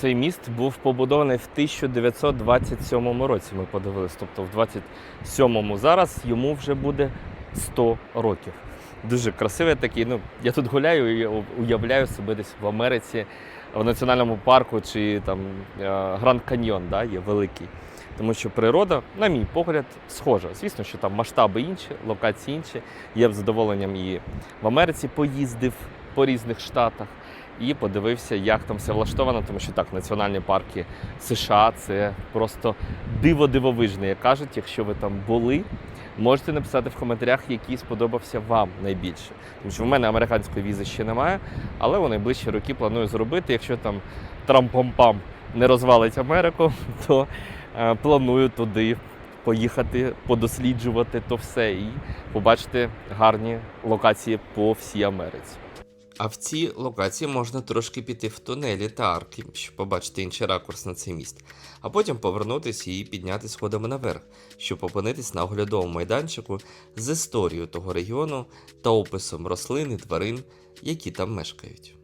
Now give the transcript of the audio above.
Цей міст був побудований в 1927 році. Ми подивились. Тобто в 27-му зараз йому вже буде 100 років. Дуже красивий такий. Ну, я тут гуляю і уявляю себе десь в Америці, в національному парку чи там е, Гранд Каньйон, да, є великий. Тому що природа, на мій погляд, схожа. Звісно, що там масштаби інші, локації інші. Я б задоволенням і в Америці поїздив по різних штатах і подивився, як там все влаштовано, тому що так, національні парки США це просто диво дивовижне. Як кажуть, якщо ви там були, можете написати в коментарях, який сподобався вам найбільше. Тому що в мене американської візи ще немає, але у найближчі роки планую зробити. Якщо там трампом-пам не розвалить Америку, то е, планую туди поїхати, подосліджувати то все і побачити гарні локації по всій Америці. А в цій локації можна трошки піти в тунелі та арки, щоб побачити інший ракурс на цей міст, а потім повернутися і підняти сходами наверх, щоб опинитись на оглядовому майданчику з історією того регіону та описом рослин і тварин, які там мешкають.